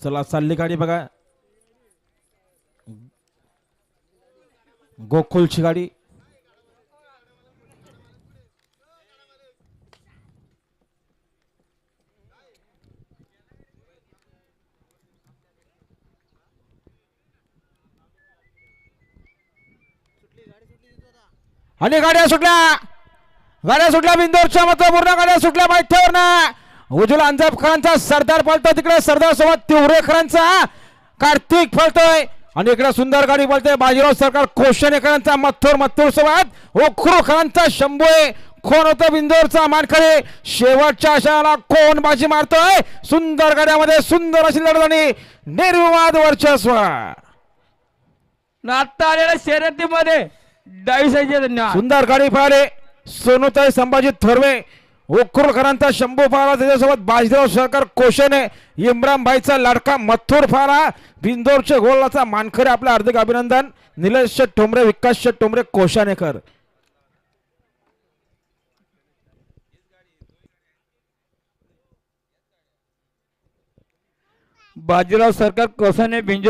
चला चालली गाडी बघा. गोकुलची गाडी. आणि गाड्या सुटल्या. गाड्या सुटल्या बिंदोरच्या मत पूर्ण गाड्या सुटल्या माहितीवर ना उज्ज्वल अंजापकरांचा सरदार पळतो तिकडे. सरदार सोबत तिवरेकरांचा कार्तिक पळतोय. आणि इकडे सुंदर गाडी पळतोय बाजीराव सरकार कोशनेकरांचा मथुर मथुर सोबत शंभू आहे. कोण होतं? बिंदोरचा मानखडे शेवटच्या आशाला कोण बाजी मारतोय? सुंदर गाड्यामध्ये सुंदर अशी लढत आणि निर्विवाद वर्चस्व. आता आलेल्या शर्यतीमध्ये. डावी साईडचे धन्यवाद. सुंदर गाडी पळाले. सोनूताई संभाजी थोरवे. उखरुकरांचा शंभू फारा त्याच्यासोबत बाजीराव सरकार कोशेने इम्रान भाईचा लाडका मथुर फारा बिंदोरचे गोलाचा मानखरे आपलं हार्दिक अभिनंदन. निलेश शेठ ठोंबरे विकास शेठ ठोंबरे कोशानेकर. बाजीराव सरकार कोशाने बिंजोड